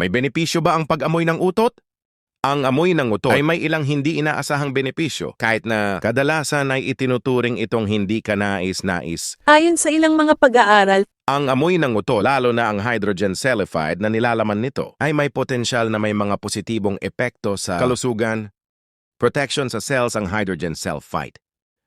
May benepisyo ba ang pag-amoy ng utot? Ang amoy ng utot ay may ilang hindi inaasahang benepisyo kahit na kadalasan ay itinuturing itong hindi kanais-nais. Ayon sa ilang mga pag-aaral, Ang amoy ng utot, lalo na ang hydrogen sulfide na nilalaman nito, ay may potensyal na may mga positibong epekto sa kalusugan, protection sa cells ang hydrogen sulfide,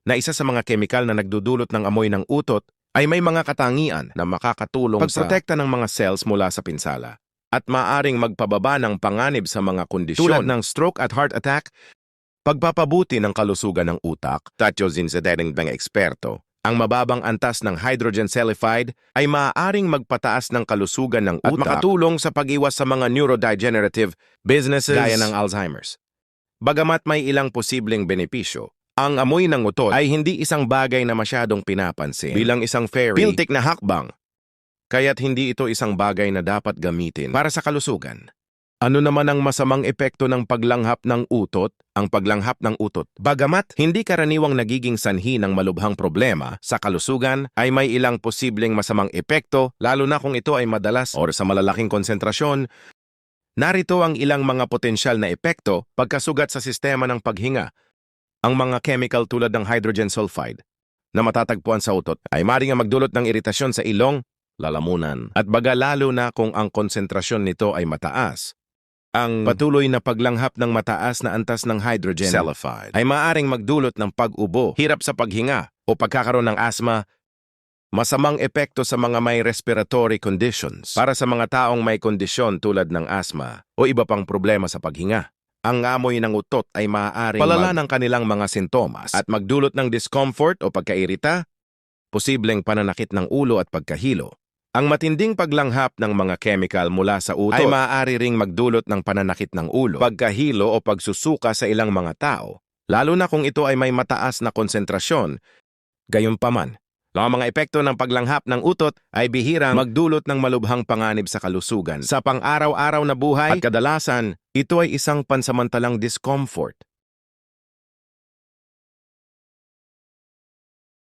na isa sa mga kemikal na nagdudulot ng amoy ng utot ay may mga katangian na makakatulong sa pagprotekta ng mga cells mula sa pinsala at maaring magpababa ng panganib sa mga kondisyon tulad ng stroke at heart attack, pagpapabuti ng kalusugan ng utak, tatyosin sa dating mga eksperto, ang mababang antas ng hydrogen sulfide ay maaaring magpataas ng kalusugan ng utak at makatulong sa pag-iwas sa mga neurodegenerative businesses gaya ng Alzheimer's. Bagamat may ilang posibleng benepisyo, ang amoy ng utot ay hindi isang bagay na masyadong pinapansin bilang isang fairy piltik na hakbang. Kaya't hindi ito isang bagay na dapat gamitin para sa kalusugan. Ano naman ang masamang epekto ng paglanghap ng utot? Ang paglanghap ng utot, bagamat hindi karaniwang nagiging sanhi ng malubhang problema sa kalusugan, ay may ilang posibleng masamang epekto lalo na kung ito ay madalas or sa malalaking konsentrasyon. Narito ang ilang mga potensyal na epekto pagkasugat sa sistema ng paghinga. Ang mga chemical tulad ng hydrogen sulfide na matatagpuan sa utot ay maring magdulot ng iritasyon sa ilong, lalamunan, at baga lalo na kung ang konsentrasyon nito ay mataas. Ang patuloy na paglanghap ng mataas na antas ng hydrogen sulfide ay maaring magdulot ng pag-ubo, hirap sa paghinga, o pagkakaroon ng asma, masamang epekto sa mga may respiratory conditions para sa mga taong may kondisyon tulad ng asma o iba pang problema sa paghinga. Ang amoy ng utot ay maaaring palala ng kanilang mga sintomas at magdulot ng discomfort o pagkairita, posibleng pananakit ng ulo at pagkahilo. Ang matinding paglanghap ng mga chemical mula sa utot ay maaari ring magdulot ng pananakit ng ulo, pagkahilo o pagsusuka sa ilang mga tao, lalo na kung ito ay may mataas na konsentrasyon. Gayunpaman, ang mga epekto ng paglanghap ng utot ay bihirang magdulot ng malubhang panganib sa kalusugan. Sa pang-araw-araw na buhay at kadalasan, ito ay isang pansamantalang discomfort